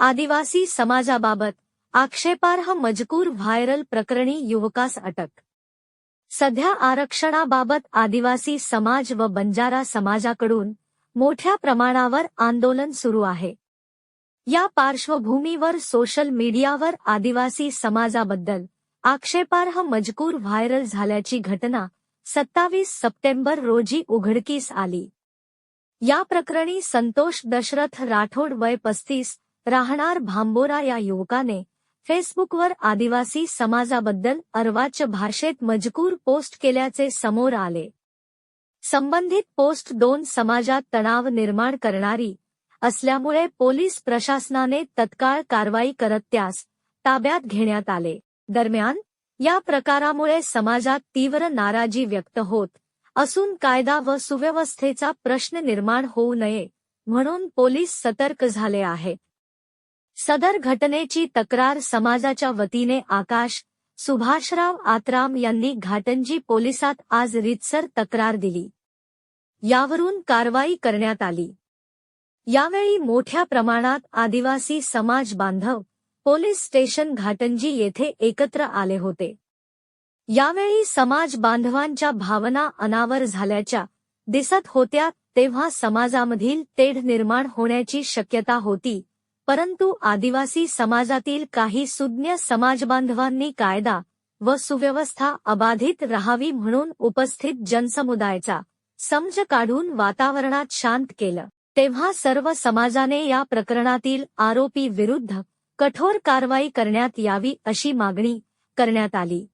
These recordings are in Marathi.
आदिवासी समाजाबाबत आक्षेपार्ह मजकूर व्हायरल प्रकरणी युवकास अटक. सध्या आरक्षणाबाबत आदिवासी समाज व बंजारा समाजाकडून मोठ्या प्रमाणावर आंदोलन सुरू आहे. या पार्श्वभूमीवर सोशल मीडियावर आदिवासी समाजाबद्दल आक्षेपार्ह मजकूर व्हायरल झाल्याची घटना सत्तावीस सप्टेंबर रोजी उघडकीस आली. या प्रकरणी संतोष दशरथ राठोड वय पस्तीस राहणार भांबोरा या युवकाने फेसबुकवर आदिवासी समाजाबद्दल अर्वाच्य भाषेत मजकूर पोस्ट केल्याचे समोर आले. संबंधित पोस्ट दोन समाजात तणाव निर्माण करणारी असल्यामुळे पोलीस प्रशासनाने तत्काळ कारवाई करत त्यास ताब्यात घेण्यात आले. दरम्यान या प्रकारामुळे समाजात तीव्र नाराजी व्यक्त होत असून कायदा व सुव्यवस्थेचा प्रश्न निर्माण होऊ नये म्हणून पोलीस सतर्क झाले आहेत सदर घटनेची तक्रार समाजाच्या वतीने आकाश सुभाषराव आत्राम यांनी घाटंजी पोलिसात आज रितसर तक्रार दिली. यावरून कारवाई करण्यात आली. यावेळी मोठ्या प्रमाणात आदिवासी समाज बांधव पोलीस स्टेशन घाटंजी येथे एकत्र आले होते. यावेळी समाज बांधवांच्या भावना अनावर झाल्याच्या दिसत होत्या तेव्हा समाजामधील तेढ निर्माण होण्याची शक्यता होती परंतु आदिवासी समाजातील काही सुज्ञ समाजबांधवांनी कायदा व सुव्यवस्था अबाधित राहावी म्हणून उपस्थित जनसमुदायाचा समज काढून वातावरणात शांत केलं. तेव्हा सर्व समाजाने या प्रकरणातील आरोपी विरुद्ध कठोर कारवाई करण्यात यावी अशी मागणी करण्यात आली.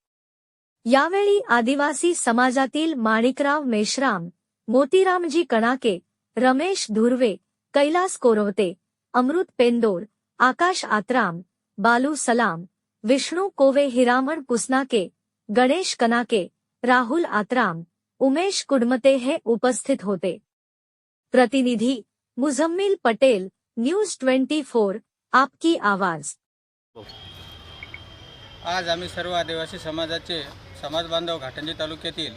यावेळी आदिवासी समाजातील माणिकराव मेश्राम मोतीरामजी कणाके रमेश धुर्वे कैलास कोरवते अमृत पेंदोर आकाश आत्राम बालू सलाम विष्णू कोवे हिरामण कुसनाके गणेश कनाके राहुल आत्राम उमेश कुडमते हे उपस्थित होते. प्रतिनिधी Muzammil Patel news twenty four आपकी आवाज. आज आम्ही सर्व आदिवासी समाजाचे समाज बांधव घाटंजी तालुक्यातील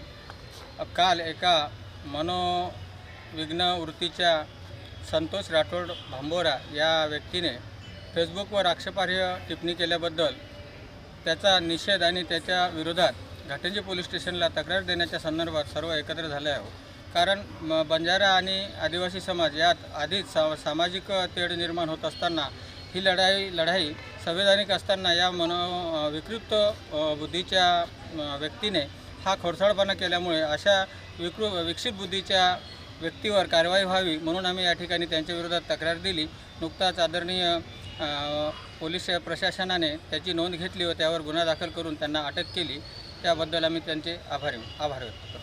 काल एका मनोविघ्न वृत्तीच्या संतोष राठोड भांबोरा या व्यक्तीने फेसबुकवर आक्षेपार्ह टिप्पणी केल्याबद्दल त्याचा निषेध आणि त्याच्या विरोधात घाटंजी पोलीस स्टेशनला तक्रार देण्याच्या संदर्भात सर्व एकत्र झाले आहोत. कारण म- बंजारा आणि आदिवासी समाज यात आधीच सा सामाजिक तेढ निर्माण होत असताना ही लढाई लढाई संवैधानिक असताना या मनो विकृत बुद्धीच्या व्यक्तीने हा खोडसाळपणा केल्यामुळे अशा विकृ विकसित बुद्धीच्या व्यक्तीवर कारवाई व्हावी म्हणून आम्ही या ठिकाणी त्यांच्या विरोधात तक्रार दिली. नुकताच आदरणीय पोलीस प्रशासनाने त्याची नोंद घेतली व त्यावर गुन्हा दाखल करून त्यांना अटक केली. त्याबद्दल आम्ही त्यांचे आभारी आभार व्यक्त करतो.